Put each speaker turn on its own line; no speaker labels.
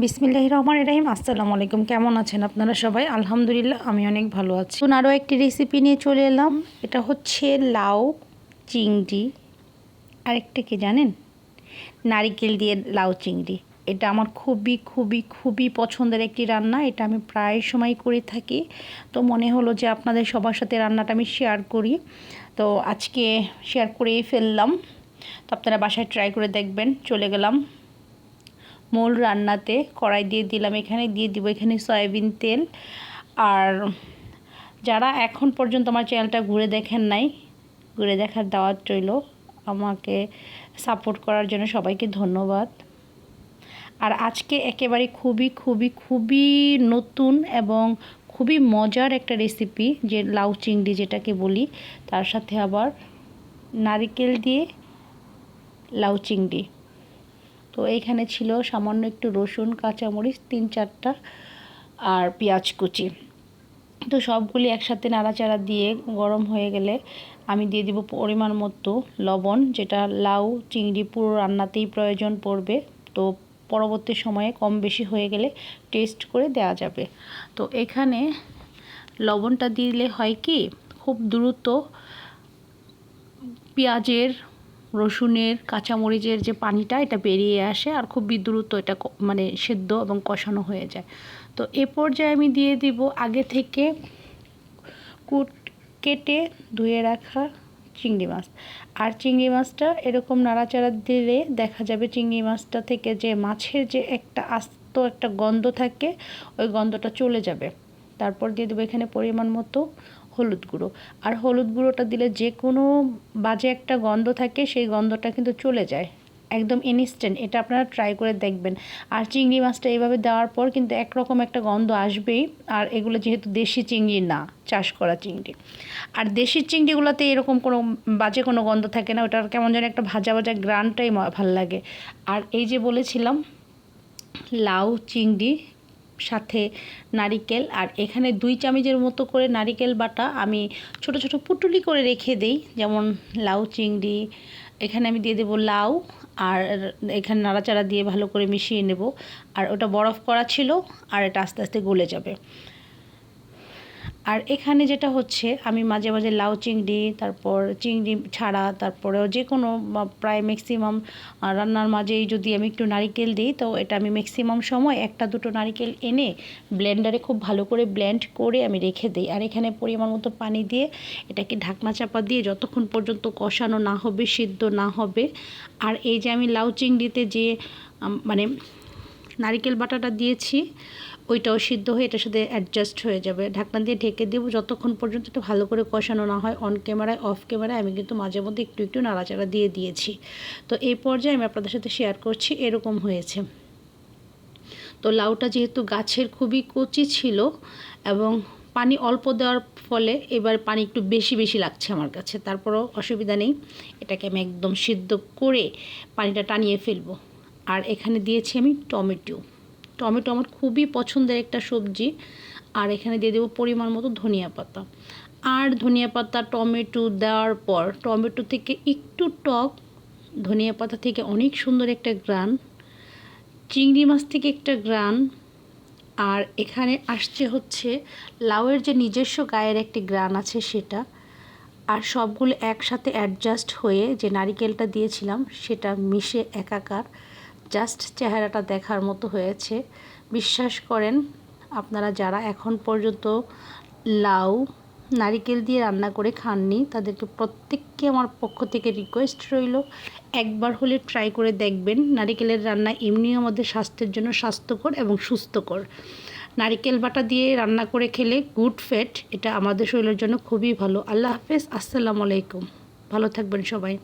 বিসমিল্লাহ রহমান রাহিম আসসালামু আলাইকুম কেমন আছেন আপনারা সবাই? আলহামদুলিল্লাহ, আমি অনেক ভালো আছি। তো আরও একটি রেসিপি নিয়ে চলে এলাম। এটা হচ্ছে লাউ চিংড়ি। আরেকটা কি জানেন? নারিকেল দিয়ে লাউ চিংড়ি। এটা আমার খুবই খুবই খুবই পছন্দের একটি রান্না। এটা আমি প্রায় সময় করে থাকি। তো মনে হলো যে আপনাদের সবার সাথে রান্নাটা আমি শেয়ার করি। তো আজকে শেয়ার করেই ফেললাম। তো আপনারা বাসায় ট্রাই করে দেখবেন। চলে গেলাম। মূল রান্নাতে কড়াই দিয়ে দিলাম। এখানে দিয়ে দিব এখানে সয়াবিন তেল। আর যারা এখন পর্যন্ত আমার চ্যানেলটা ঘুরে দেখেন নাই, ঘুরে দেখার দাওয়াত রইল। আমাকে সাপোর্ট করার জন্য সবাইকে ধন্যবাদ। আর আজকে একেবারে খুবই খুবই খুবই নতুন এবং খুবই মজার একটা রেসিপি যে লাউ চিংড়ি যেটাকে বলি। তার সাথে আবার নারিকেল দিয়ে লাউ চিংড়ি। তো এইখানে ছিল সামান্য একটু রসুন, কাঁচামরিচ, তিন চারটা আর পেঁয়াজ কুচি। তো সবগুলি একসাথে নাড়াচাড়া দিয়ে গরম হয়ে গেলে আমি দিয়ে দিব পরিমাণ মতো লবণ, যেটা লাউ, চিংড়ি, পুরো রান্নাতেই প্রয়োজন পড়বে। তো পরবর্তী সময়ে কম বেশি হয়ে গেলে টেস্ট করে দেওয়া যাবে। তো এখানে লবণটা দিলে হয় কি, খুব দ্রুত পেঁয়াজের রসুনের, কাঁচামরিচের যে পানিটা, এটা বেরিয়ে আসে আর খুব দ্রুত এটা মানে সেদ্ধ এবং কষানো হয়ে যায়। তো এ পর্যায়ে আমি দিয়ে দিব আগে থেকে কুট কেটে ধুয়ে রাখা চিংড়ি মাছ। আর চিংড়ি মাছটা এরকম নাড়াচাড়া দিলে দেখা যাবে চিংড়ি মাছটা থেকে যে মাছের যে একটা আস্ত একটা গন্ধ থাকে, ওই গন্ধটা চলে যাবে। তারপর দিয়ে দেবো এখানে পরিমাণ মতো হলুদ গুঁড়ো। আর হলুদ গুঁড়োটা দিলে যে কোনো বাজে একটা গন্ধ থাকে, সেই গন্ধটা কিন্তু চলে যায়। একদম ইনস্ট্যান্ট এটা আপনারা ট্রাই করে দেখবেন। আর চিংড়ি মাছটা এইভাবে দেওয়ার পর কিন্তু একরকম একটা গন্ধ আসবেই। আর এগুলো যেহেতু দেশি চিংড়ি না, চাষ করা চিংড়ি। আর দেশি চিংড়িগুলোতে এরকম কোনো বাজে কোনো গন্ধ থাকে না, ওটার কেমন যেন একটা ভাজা ভাজা গ্রানটাই ভালো লাগে। আর এই যে বলেছিলাম, লাউ চিংড়ি সাথে নারিকেল আর এখানে দুই চামচের মতো করে নারিকেল বাটা আমি ছোট ছোট পুটুলি করে রেখে দেই, যেমন লাউ চিংড়ি, এখানে আমি দিয়ে দেবো লাউ আর এখানে নাড়াচাড়া দিয়ে ভালো করে মিশিয়ে নেব। আর ওটা বরফ করা ছিল আর এটা আস্তে আস্তে গলে যাবে। আর এখানে যেটা হচ্ছে, আমি মাঝে মাঝে লাউ চিংড়ি, তারপর চিংড়ি ছাড়া, তারপরেও যে কোনো প্রায় ম্যাক্সিমাম রান্নার মাঝেই যদি আমি একটু নারিকেল দিই, তো এটা আমি ম্যাক্সিমাম সময় একটা দুটো নারিকেল এনে ব্লেন্ডারে খুব ভালো করে ব্লেন্ড করে আমি রেখে দিই। আর এখানে পরিমাণ মতো পানি দিয়ে এটাকে ঢাকনা চাপা দিয়ে যতক্ষণ পর্যন্ত কষানো না হবে, সিদ্ধ না হবে, আর এই যে আমি লাউ চিংড়িতে যে মানে নারিকেল বাটাটা দিয়েছি ওইটাও সিদ্ধ হয়ে এটার সাথে অ্যাডজাস্ট হয়ে যাবে। ঢাকনা দিয়ে ঢেকে দেবো, যতক্ষণ পর্যন্ত একটু ভালো করে কষানো না হয় অন ক্যামেরায় অফ ক্যামেরায় আমি কিন্তু মাঝে মধ্যে একটু একটু নাড়াচাড়া দিয়ে দিয়েছি। তো এই পর্যায়ে আমি আপনাদের সাথে শেয়ার করছি, এরকম হয়েছে। তো লাউটা যেহেতু গাছের খুবই কচি ছিল এবং পানি অল্প দেওয়ার ফলে এবার পানি একটু বেশি বেশি লাগছে আমার কাছে, তারপরও অসুবিধা নেই। এটাকে আমি একদম সিদ্ধ করে পানিটা টানিয়ে ফেলব। আর এখানে দিয়েছি আমি টমেটো। টমেটো আমার খুবই পছন্দের একটা সবজি। আর এখানে দিয়ে দেবো পরিমাণ মতো ধনিয়া পাতা। আর ধনিয়া পাতা, টমেটো দেওয়ার পর টমেটো থেকে একটু টক, ধনিয়া পাতা থেকে অনেক সুন্দর একটা গ্রান, চিংড়ি মাছ থেকে একটা গ্রান, আর এখানে আসছে হচ্ছে লাউয়ের যে নিজস্ব গায়ের একটি গ্রান আছে সেটা। আর সবগুলো একসাথে অ্যাডজাস্ট হয়ে যে নারিকেলটা দিয়েছিলাম সেটা মিশে একাকার জাস্ট চেহারাটা দেখার মতো হয়েছে। বিশ্বাস করেন, আপনারা যারা এখন পর্যন্ত লাউ, নারিকেল দিয়ে রান্না করে খাননি, তাদেরকে প্রত্যেককে আমার পক্ষ থেকে রিকোয়েস্ট রইল, একবার হলে ট্রাই করে দেখবেন। নারিকেলের রান্না এমনিও আমাদের স্বাস্থ্যের জন্য স্বাস্থ্যকর এবং সুস্থকর। নারিকেল বাটা দিয়ে রান্না করে খেলে গুড ফ্যাট এটা আমাদের শরীরের জন্য খুবই ভালো। আল্লাহ হাফেজ, আসসালামু আলাইকুম। ভালো থাকবেন সবাই।